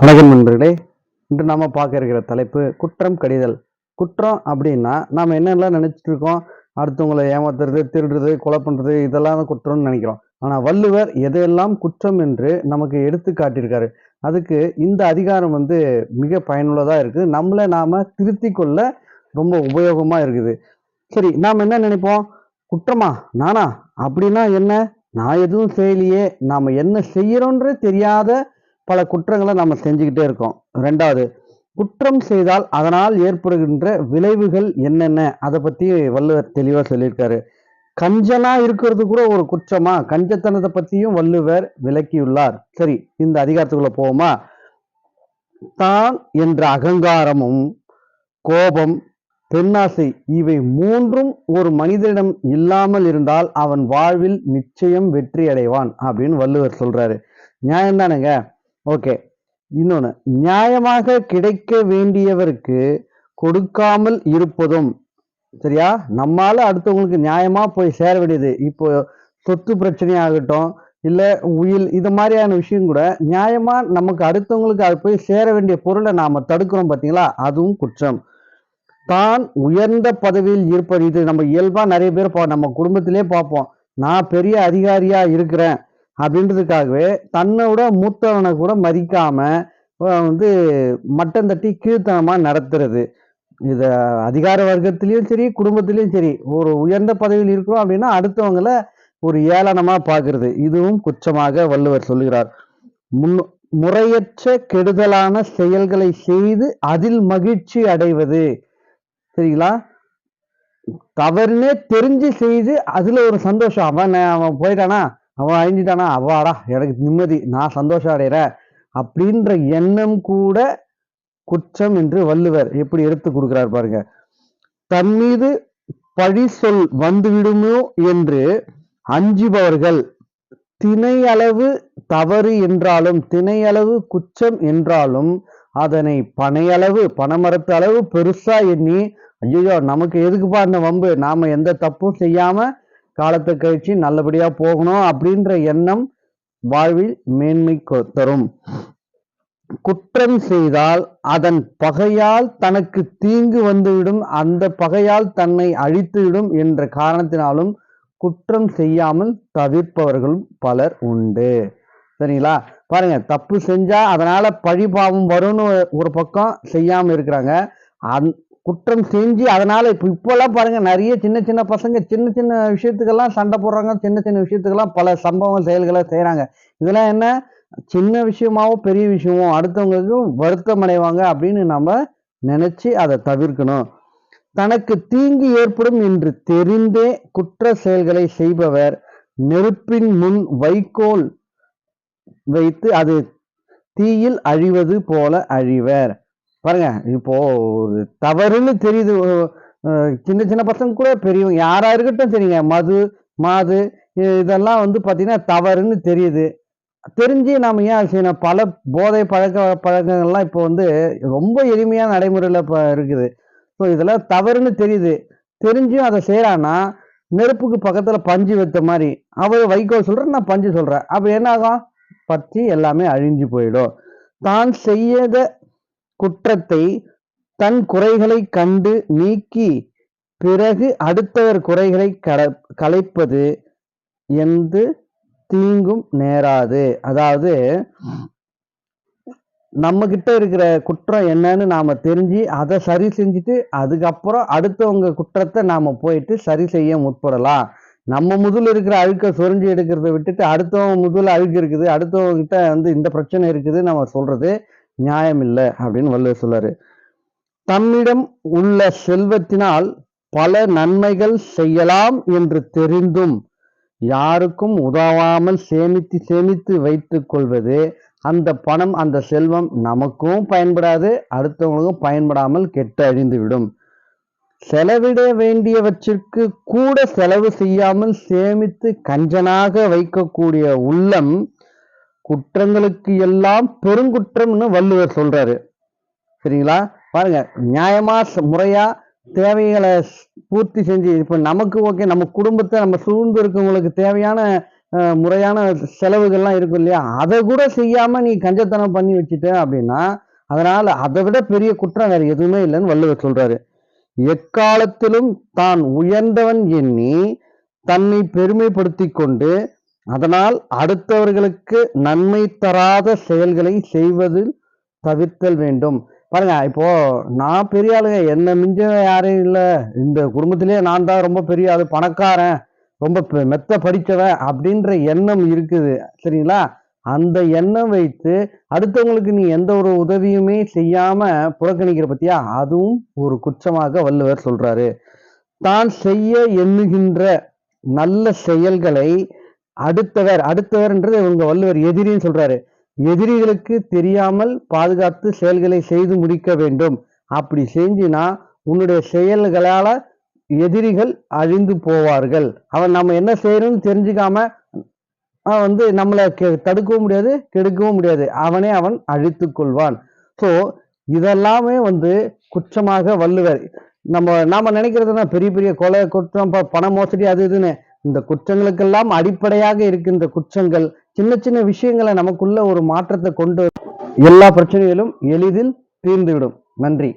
வணக்கம் நண்பர்களே. இன்று நாம் பார்க்க இருக்கிற தலைப்பு குற்றம் கடிதல். குற்றம் அப்படின்னா நாம் என்னெல்லாம் நினச்சிட்டு இருக்கோம்? அடுத்தவங்களை ஏமாத்துறது திருடுறது கொலை பண்ணுறது இதெல்லாம் தான் குற்றம்னு நினைக்கிறோம். ஆனால் வள்ளுவர் எதையெல்லாம் குற்றம் என்று நமக்கு எடுத்து காட்டியிருக்காரு? அதுக்கு இந்த அதிகாரம் வந்து மிக பயனுள்ளதாக இருக்குது நம்மளை நாம் திருத்தி கொள்ள ரொம்ப உபயோகமாக இருக்குது. சரி நாம் என்ன நினைப்போம்? குற்றமா? நானா? அப்படின்னா என்ன? நான் எதுவும் செய்யலையே. நாம் என்ன செய்கிறோன்றே தெரியாத பல குற்றங்களை நம்ம செஞ்சுக்கிட்டே இருக்கோம். ரெண்டாவது குற்றம் செய்தால் அதனால் ஏற்படுகின்ற விளைவுகள் என்னென்ன? அதை பற்றி வள்ளுவர் தெளிவாக சொல்லியிருக்காரு. கஞ்சனா இருக்கிறது கூட ஒரு குற்றமா? கஞ்சத்தனத்தை பற்றியும் வள்ளுவர் விளக்கியுள்ளார். சரி இந்த அதிகாரத்துக்குள்ள போவோமா? தான் என்ற அகங்காரமும் கோபம் பெண்ணாசை இவை மூன்றும் ஒரு மனிதனிடம் இல்லாமல் இருந்தால் அவன் வாழ்வில் நிச்சயம் வெற்றி அடைவான் அப்படின்னு வள்ளுவர் சொல்றாரு. நியாயம் தானேங்க ஓகே இன்னொன்று நியாயமாக கிடைக்க வேண்டியவருக்கு கொடுக்காமல் இருப்பதும் சரியா? நம்மால அடுத்தவங்களுக்கு நியாயமா போய் சேர வேண்டியது இப்போ சொத்து பிரச்சனையாகட்டும் இல்லை உயில் இது மாதிரியான விஷயம் கூட நியாயமா நமக்கு அடுத்தவங்களுக்கு அது போய் சேர வேண்டிய பொருளை நாம தடுக்கிறோம் பார்த்தீங்களா அதுவும் குற்றம். தான் உயர்ந்த பதவியில் இருப்பது இது நம்ம இயல்பா நிறைய பேர் பா- நம்ம குடும்பத்திலே பார்ப்போம். நான் பெரிய அதிகாரியா இருக்கிறேன். அப்படின்றதுக்காகவே தன்னோட மூத்தவனை கூட மதிக்காம வந்து மட்டம் தட்டி கீழ்த்தனமாக நடத்துறது. இதை அதிகார வர்க்கத்திலையும் சரி குடும்பத்திலையும் சரி ஒரு உயர்ந்த பதவியில் இருக்கிறோம் அப்படின்னா அடுத்தவங்கள ஒரு ஏளனமாக பார்க்கறது. இதுவும் குற்றமாக வள்ளுவர் சொல்லுகிறார். முன் முறையற்ற கெடுதலான செயல்களை செய்து அதில் மகிழ்ச்சி அடைவது. சரிங்களா? தவறுனே தெரிஞ்சு செய்து அதுல ஒரு சந்தோஷம். அவன் அவன் போயிட்டானா? அவன் அழிஞ்சிட்டானா? அவாடா எனக்கு நிம்மதி நான் சந்தோஷம் அடைகிறேன் அப்படின்ற எண்ணம் கூட குற்றம் என்று வள்ளுவர் எப்படி எடுத்து கொடுக்கிறார் பாருங்க. தன் மீது பழி சொல் வந்துவிடுமோ என்று அஞ்சுபவர்கள் திணையளவு தவறு என்றாலும் திணையளவு குற்றம் என்றாலும் அதனை பனையளவு பனைமரத்து அளவு பெருசா எண்ணி ஐயோ நமக்கு எதுக்குப்பா அந்த வம்பு? நாம எந்த தப்பும் செய்யாம காலத்தை கழிச்சு நல்லபடியா போகணும் அப்படின்ற எண்ணம் வாழ்வில் மேன்மை தரும். குற்றம் செய்தால் அதன் பகையால் தனக்கு தீங்கு வந்துவிடும் அந்த பகையால் தன்னை அழித்துவிடும் என்ற காரணத்தினாலும் குற்றம் செய்யாமல் தவிர்ப்பவர்களும் பலர் உண்டு. சரிங்களா? பாருங்க தப்பு செஞ்சா அதனால பழிபாவம் வரும்னு ஒரு பக்கம் செய்யாம இருக்கிறாங்க. அந் குற்றம் செஞ்சு அதனால் இப்போ இப்போல்லாம் பாருங்கள் நிறைய சின்ன சின்ன பசங்க சின்ன சின்ன விஷயத்துக்கெல்லாம் சண்டை போடுறாங்க. சின்ன சின்ன விஷயத்துக்கெல்லாம் பல சம்பவங்கள் செயல்களை செய்கிறாங்க இதெல்லாம் என்ன? சின்ன விஷயமாவோ பெரிய விஷயமோ அடுத்தவங்களுக்கும் வருத்தம் அடைவாங்க அப்படின்னு நம்ம நினச்சி அதை தவிர்க்கணும். தனக்கு தீங்கு ஏற்படும் என்று தெரிந்தே குற்ற செயல்களை செய்பவர் நெருப்பின் முன் வைக்கோல் வைத்து அது தீயில் அழிவது போல அழிவர். பாருங்க இப்போ ஒரு தவறுன்னு தெரியுது சின்ன சின்ன பசங்க கூட பெரியவங்க யாரா இருக்கட்டும் சரிங்க மது மாது இதெல்லாம் வந்து பார்த்தீங்கன்னா தவறுன்னு தெரியுது. தெரிஞ்சு நாம் ஏன் செய்யணும்? பல போதை பழக்க பழக்கங்கள்லாம் இப்போ வந்து ரொம்ப எளிமையான நடைமுறையில் இப்போ இருக்குது. ஸோ இதெல்லாம் தவறுன்னு தெரியுது. தெரிஞ்சும் அதை செய்கிறான்னா நெருப்புக்கு பக்கத்தில் பஞ்சு வைத்த மாதிரி அவர் வைக்கோல் சொல்கிறேன் நான் பஞ்சு சொல்கிறேன் அப்போ என்ன ஆகும்? பற்றி எல்லாமே அழிஞ்சு போயிடும். தான் செய்யதை குற்றத்தை தன் குறைகளை கண்டு நீக்கி பிறகு அடுத்தவர் குறைகளை கட களைப்பது என்று தீங்கும் நேராது. அதாவது நம்ம கிட்ட இருக்கிற குற்றம் என்னன்னு நாம தெரிஞ்சு அதை சரி செஞ்சுட்டு அதுக்கப்புறம் அடுத்தவங்க குற்றத்தை நாம போயிட்டு சரி செய்ய முற்படலாம். நம்ம முதல்ல இருக்கிற அழுக்க சொரிஞ்சு எடுக்கிறத விட்டுட்டு அடுத்தவங்க முதல்ல அழுக்கு இருக்குது அடுத்தவங்க கிட்ட வந்து இந்த பிரச்சனை இருக்குது நம்ம சொல்றது. நியாயம் இல்லை அப்படின்னு வள்ளுவர் சொல்றாரு. தம்மிடம் உள்ள செல்வத்தினால் பல நன்மைகள் செய்யலாம் என்று தெரிந்தும் யாருக்கும் உதவாமல் சேமித்து சேமித்து வைத்துக் கொள்வது அந்த பணம் அந்த செல்வம் நமக்கும் பயன்படாது அடுத்தவங்களுக்கும் பயன்படாமல் கெட்டு அழிந்துவிடும். செலவிட வேண்டியவற்றிற்கு கூட செலவு செய்யாமல் சேமித்து கஞ்சனாக வைக்கக்கூடிய உள்ளம் குற்றங்களுக்கு எல்லாம் பெருங்குற்றம்னு வள்ளுவர் சொல்றாரு. சரிங்களா? பாருங்க நியாயமா முறையா தேவைகளை பூர்த்தி செஞ்சு இப்போ நமக்கு ஓகே நம்ம குடும்பத்தை நம்ம சூழ்ந்து இருக்கவங்களுக்கு தேவையான முறையான செலவுகள்லாம் இருக்கும் இல்லையா? அதை கூட செய்யாம நீ கஞ்சத்தனம் பண்ணி வச்சுட்ட அப்படின்னா அதனால அதை விட பெரிய குற்றம் வேற எதுவுமே இல்லைன்னு வள்ளுவர் சொல்றாரு. எக்காலத்திலும் தான் உயர்ந்தவன் எண்ணி தன்னை பெருமைப்படுத்தி கொண்டு அதனால் அடுத்தவர்களுக்கு நன்மை தராத செயல்களை செய்வதில் தவிர்த்தல் வேண்டும். பாருங்க இப்போ நான் பெரிய ஆளுங்க என்ன மிஞ்ச யாரும் இல்லை. இந்த குடும்பத்திலேயே நான் தான் ரொம்ப பெரிய ஆளு பணக்காரன் ரொம்ப பெ- மெத்த படித்தவன் அப்படின்ற எண்ணம் இருக்குது. சரிங்களா? அந்த எண்ணம் வைத்து அடுத்தவங்களுக்கு நீ எந்த ஒரு உதவியுமே செய்யாம புறக்கணிக்கிற பத்தியா? அதுவும் ஒரு குற்றமாக வள்ளுவர் சொல்றாரு. தான் செய்ய எண்ணுகின்ற நல்ல செயல்களை அடுத்தவர் அடுத்தவர்ன்றது இவங்க வள்ளுவர் எதிரின்னு சொல்றாரு. எதிரிகளுக்கு தெரியாமல் பாதுகாத்து செயல்களை செய்து முடிக்க வேண்டும். அப்படி செஞ்சுனா உன்னுடைய செயல்களால எதிரிகள் அழிந்து போவார்கள். அவன் நம்ம என்ன செய்யணும்னு தெரிஞ்சுக்காம வந்து நம்மளை கெ- தடுக்கவும் முடியாது கெடுக்கவும் முடியாது. அவனே அவன் அழித்து கொள்வான். ஸோ இதெல்லாமே வந்து குற்றமாக வள்ளுவர். நம்ம நாம நினைக்கிறதுனா பெரிய பெரிய கொலை குற்றம் ப- பண மோசடி அது இதுன்னு இந்த குற்றங்களுக்கெல்லாம் அடிப்படையாக இருக்கின்ற குற்றங்கள் சின்ன சின்ன விஷயங்களை நமக்குள்ள ஒரு மாற்றத்தை கொண்டு எல்லா பிரச்சனைகளும் எளிதில் தீர்ந்துவிடும். நன்றி.